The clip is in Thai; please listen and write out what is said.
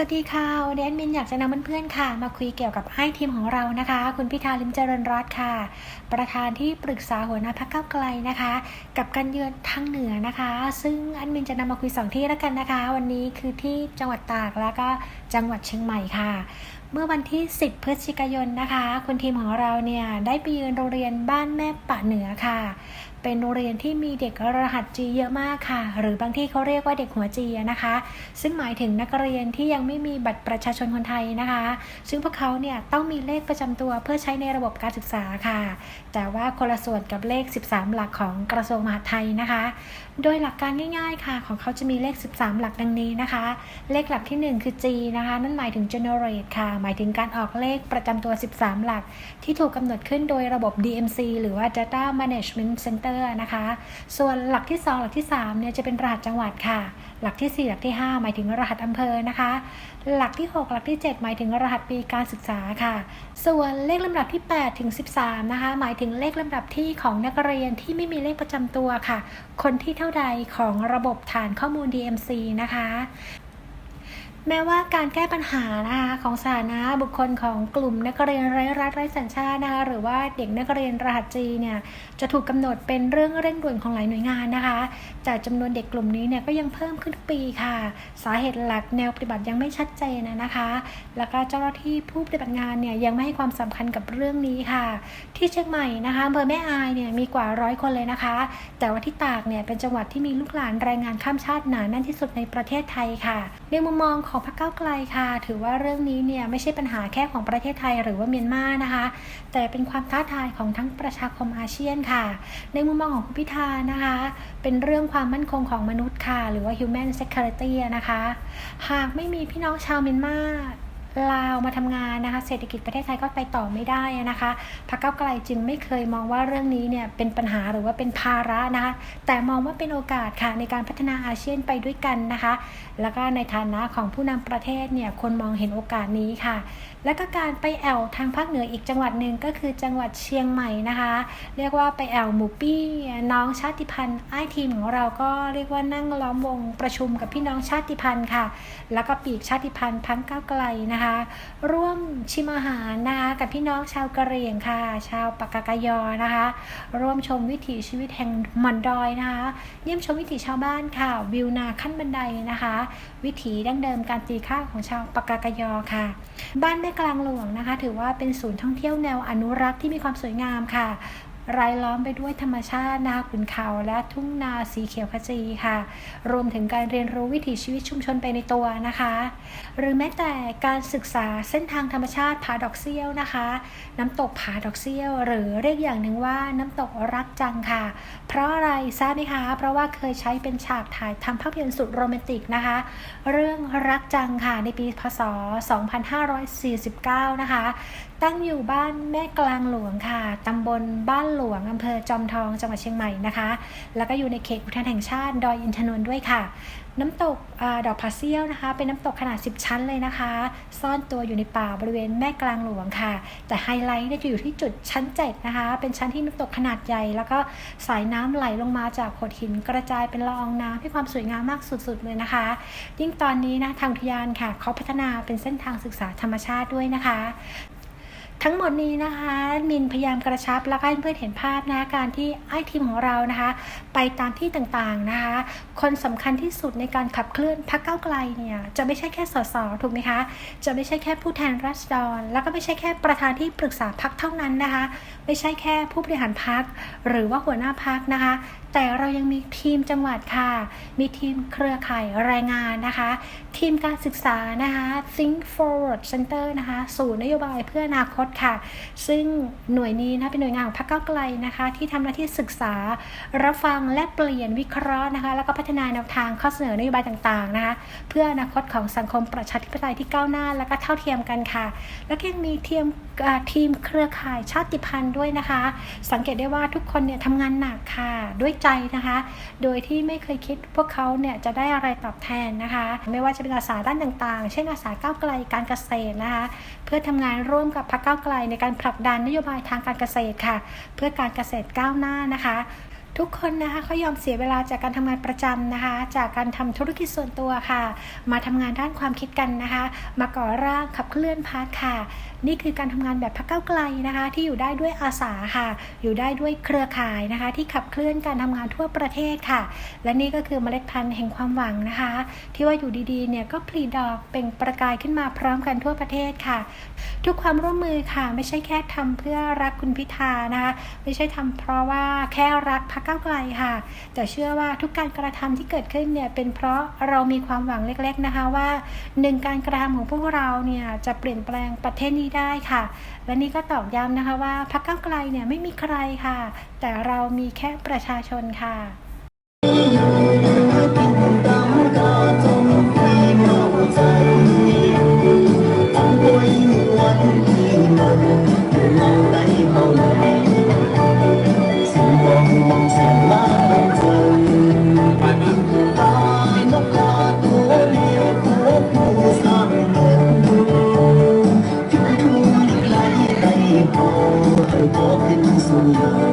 สวัสดีค่ะวันนี้แอดมินอยากจะนำเพื่อนๆค่ะ มาคุยเกี่ยวกับไอ้ทีมของเรานะคะ คุณพิธาลิมเจริญรัตน์ค่ะ ประธานที่ปรึกษาหัวหน้าพรรคก้าวไกลนะคะ กับการเยือนทางเหนือนะคะ ซึ่งแอดมินจะนำมาคุยสองที่แล้วกันนะคะ วันนี้คือที่จังหวัดตากแล้วก็จังหวัดเชียงใหม่ค่ะ เมื่อวันที่ 10 พฤศจิกายนนะคะ คุณทีมของเราเนี่ยได้ไปเยือนโรงเรียนบ้านแม่ปะเหนือค่ะ เป็นโรงเรียนที่มีเด็กรหัสจีเยอะมากค่ะ หรือบางที่เขาเรียกว่าเด็กหัวจีนะคะ ซึ่งหมายถึงนักเรียนที่ยังไม่มีบัตรประชาชนคนไทยนะคะ ซึ่งพวกเขาเนี่ยต้องมีเลขประจำตัวเพื่อใช้ในระบบการศึกษาค่ะ แต่ว่าคนละส่วนกับเลข 13 หลักของกระทรวงมหาดไทยนะคะ โดยหลักการง่าย ๆค่ะ ของเขาจะมีเลข 13 หลักดังนี้นะคะ เลขหลักที่ 1 คือ G นะคะ นั่นหมายถึง generate ค่ะ หมายถึงการออกเลขประจำตัว 13 หลัก ที่ถูกกำหนดขึ้นโดยระบบ DMC หรือว่า Data Management Center นะคะ ส่วนหลักที่ 2 หลักที่3เนี่ยจะเป็นรหัสจังหวัดค่ะ หลักที่ 4 หลักที่ 5 หมายถึงรหัสอำเภอนะคะ หลักที่ 6 หลักที่ 7 หมายถึงรหัสปีการศึกษาค่ะ ส่วนเลขลำดับที่ 8 ถึง 13 นะคะ หมายถึงเลขลำดับที่ของนักเรียนที่ไม่มีเลขประจำตัวค่ะ คนที่เท่าใดของระบบฐานข้อมูล DMC นะคะ แม้ว่าการแก้ปัญหานะคะของสาธารณะบุคคลของกลุ่มนักเรียนไร้รัฐไร้สัญชาตินะคะหรือว่าเด็กนักเรียนรหัสจีเนี่ยจะถูกกำหนดเป็นเรื่องเร่งด่วนของหลายหน่วยงานนะคะแต่จำนวนเด็กกลุ่มนี้เนี่ยก็ยังเพิ่มขึ้นทุกปีค่ะ สาเหตุหลักแนวปฏิบัติยังไม่ชัดเจนนะคะ แล้วก็เจ้าหน้าที่ผู้ปฏิบัติงานเนี่ยยังไม่ให้ความสำคัญกับเรื่องนี้ค่ะ ที่เชียงใหม่นะคะอำเภอแม่อายเนี่ยมีกว่าร้อยคนเลยนะคะ แต่ว่าที่ตากเนี่ยเป็นจังหวัดที่มีลูกหลานแรงงานข้ามชาติหนาแน่นที่สุดในประเทศไทยค่ะในมุมมองของพรรคก้าวไกลค่ะ ถือว่าเรื่องนี้เนี่ยไม่ใช่ปัญหาแค่ของประเทศไทยหรือว่าเมียนมานะคะ แต่เป็นความท้าทายของทั้งประชาคมอาเซียนค่ะ ในมุมมองของคุณพิธานะคะ เป็นเรื่องความมั่นคงของมนุษย์ค่ะ หรือว่า human security นะคะ หากไม่มีพี่น้องชาวเมียนมา ลาวมาทำงานนะคะ เศรษฐกิจประเทศไทยก็ไปต่อไม่ได้นะคะพรรคเก้าไกลจึงไม่เคยมองว่าเรื่องนี้เนี่ยเป็นปัญหาหรือว่าเป็นภาระนะคะแต่มองว่าเป็นโอกาสค่ะในการพัฒนาอาเซียนไปด้วยกันนะคะ แล้วก็ในฐานะของผู้นำประเทศเนี่ยคนมองเห็นโอกาสนี้ค่ะ แล้วก็การไปแอวทางภาคเหนืออีกจังหวัดหนึ่งก็คือจังหวัดเชียงใหม่นะคะ เรียกว่าไปแอวหมูปี้น้องชาติพันธุ์ไอทีมของเราก็เรียกว่านั่งล้อมวงประชุมกับพี่น้องชาติพันธุ์ค่ะ แล้วก็ปีกชาติพันธุ์พังก้าไกลนะคะร่วมชิมอาหารนะคะกับพี่น้องชาวกะเหรี่ยงค่ะ ชาวปากกากยอนะคะ ร่วมชมวิถีชีวิตแห่งมันดอยนะคะ เยี่ยมชมวิถีชาวบ้านค่ะ วิวนาขั้นบันไดนะคะ วิถีดั้งเดิมการตีข้าวของชาวปากกากยอค่ะ บ้านแม่กลางหลวงนะคะ ถือว่าเป็นศูนย์ท่องเที่ยวแนวอนุรักษ์ที่มีความสวยงามค่ะ รายล้อมไปด้วยธรรมชาตินะคะขุนเขาและทุ่งนาสีเขียวขจีค่ะ รวมถึงการเรียนรู้วิถีชีวิตชุมชนไปในตัวนะคะ หรือแม้แต่การศึกษาเส้นทางธรรมชาติผาดอกเซี่ยวนะคะ น้ำตกผาดอกเซี่ยว หรือเรียกอย่างหนึ่งว่าน้ำตกรักจังค่ะ เพราะอะไรทราบไหมคะ เพราะว่าเคยใช้เป็นฉากถ่ายทำภาพยนตร์สุดโรแมนติกนะคะ เรื่องรักจังค่ะในปีพศ 2549 นะคะ ตั้งอยู่บ้านแม่กลางหลวงค่ะตำบลบ้านหลวงอำเภอจอมทองจังหวัดเชียงใหม่นะคะ แล้วก็อยู่ในเขตอุทยานแห่งชาติดอยอินทนนท์ด้วยค่ะ น้ำตกอดอกผาเซียวนะคะ เป็นน้ำตกขนาด 10 ชั้นเลยนะคะ ซ่อนตัวอยู่ในป่าบริเวณแม่กลางหลวงค่ะ แต่ไฮไลท์เนี่ยจะอยู่ที่จุดชั้น 7 นะคะ เป็นชั้นที่น้ำตกขนาดใหญ่ แล้วก็สายน้ำไหลลงมาจากโขดหินกระจายเป็นละอองน้ำให้ความสวยงามมากสุดๆเลยนะคะ ยิ่งตอนนี้นะทางอุทยานค่ะเขาพัฒนาเป็นเส้นทางศึกษาธรรมชาติด้วยนะคะ ทั้งหมดนี้นะคะ มินพยายามกระชับแล้วก็ให้เพื่อนเห็นภาพนะการที่ไอทีมของเรานะคะ ไปตามที่ต่างๆนะคะ คนสำคัญที่สุดในการขับเคลื่อนพรรคเก้าไกลเนี่ยจะไม่ใช่แค่สสถูกไหมคะ จะไม่ใช่แค่ผู้แทนราษฎร แล้วก็ไม่ใช่แค่ประธานที่ปรึกษาพรรคเท่านั้นนะคะ ไม่ใช่แค่ผู้บริหารพรรคหรือว่าหัวหน้าพรรคนะคะแต่เรายังมีทีมจังหวัดค่ะ มีทีมเครือข่ายแรงงานนะคะ ทีมการศึกษานะคะ Think Forward Center นะคะศูนย์นโยบายเพื่ออนาคตค่ะ ซึ่งหน่วยนี้นะเป็นหน่วยงานของพรรคก้าไกลนะคะ ที่ทำหน้าที่ศึกษา รับฟังและเปลี่ยนวิเคราะห์นะคะ แล้วก็พัฒนาแนวทางข้อเสนอนโยบายต่างๆนะคะ เพื่ออนาคตของสังคมประชาธิปไตยที่ก้าวหน้า และก็เท่าเทียมกันค่ะ แล้วก็ยังมีทีมทีมเครือข่ายชาติพันธุ์ด้วยนะคะ สังเกตได้ว่าทุกคนเนี่ยทำงานหนักค่ะด้วยใจนะคะ โดยที่ไม่เคยคิดพวกเขาเนี่ยจะได้อะไรตอบแทนนะคะ ไม่ว่าจะเป็นอาสาด้านต่างๆ เช่นอาสาก้าวไกลการเกษตรนะคะ เพื่อทำงานร่วมกับพรรคก้าวไกลในการผลักดันนโยบายทางการเกษตรค่ะ เพื่อการเกษตรก้าวหน้านะคะ ทุกคนนะคะเขายอมเสียเวลาจากการทำงานประจำนะคะ จากการทำธุรกิจส่วนตัวค่ะ มาทำงานด้านความคิดกันนะคะ มาก่อร่างขับเคลื่อนพาร์ทค่ะ นี่คือการทำงานแบบพักเก้าไกลนะคะ ที่อยู่ได้ด้วยอาสาค่ะ อยู่ได้ด้วยเครือข่ายนะคะ ที่ขับเคลื่อนการทำงานทั่วประเทศค่ะ และนี่ก็คือเมล็ดพันธุ์แห่งความหวังนะคะ ที่ว่าอยู่ดีๆเนี่ยก็ผลิดอกเปล่งประกายขึ้นมาพร้อมกันทั่วประเทศค่ะ ทุกความร่วมมือค่ะ ไม่ใช่แค่ทำเพื่อรักคุณพิธานะคะ ไม่ใช่ทำเพราะว่าแค่รักพรรคก้าวไกลค่ะ แต่เชื่อว่าทุกการกระทำที่เกิดขึ้นเนี่ยเป็นเพราะเรามีความหวังเล็กๆนะคะว่าหนึ่งการกระทำของพวกเราเนี่ยจะเปลี่ยนแปลงประเทศนี้ได้ค่ะ และนี่ก็ตอกย้ำนะคะว่าพรรคก้าวไกลเนี่ยไม่มีใครค่ะ แต่เรามีแค่ประชาชนค่ะ มีผู้คนคน